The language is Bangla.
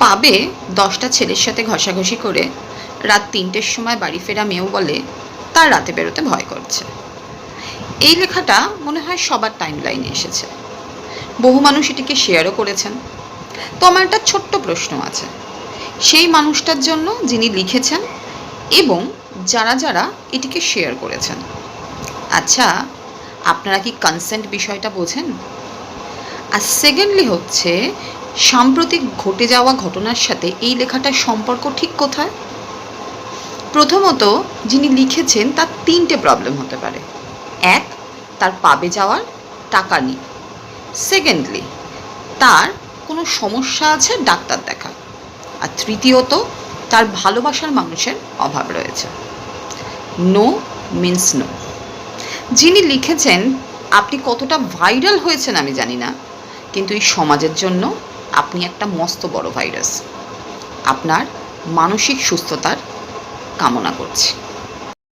পাবে দশটা ছেলের সাথে ঘষাঘষি করে রাত তিনটের সময় বাড়ি ফেরা মেয়েও বলে, তার রাতে বেরোতে ভয় করছে। এই লেখাটা মনে হয় সবার টাইম লাইনে এসেছে। বহু মানুষ এটিকে শেয়ারও করেছেন। তো আমার একটা ছোট্ট প্রশ্ন আছে। সেই মানুষটার জন্য যিনি লিখেছেন এবং যারা যারা এটিকে শেয়ার করেছেন। আচ্ছা আপনারা কি কনসেন্ট বিষয়টা বোঝেন? আর সেকেন্ডলি হচ্ছে সাম্প্রতিক ঘটে যাওয়া ঘটনার সাথে এই লেখাটার সম্পর্ক ঠিক কোথায়? প্রথমত, যিনি লিখেছেন, তার তিনটে প্রবলেম হতে পারে। এক, তার পাবে যাওয়ার টাকা নেই। সেকেন্ডলি তার কোনো সমস্যা আছে ডাক্তার দেখা আর তৃতীয়ত, তার ভালোবাসার মানুষের অভাব রয়েছে। নো মিন্স নো যিনি লিখেছেন, আপনি কতটা ভাইরাল হয়েছেন আমি জানি না, কিন্তু এই সমাজের জন্য আপনি একটা মস্ত বড় ভাইরাস। আপনার মানসিক সুস্থতার কামনা করছি।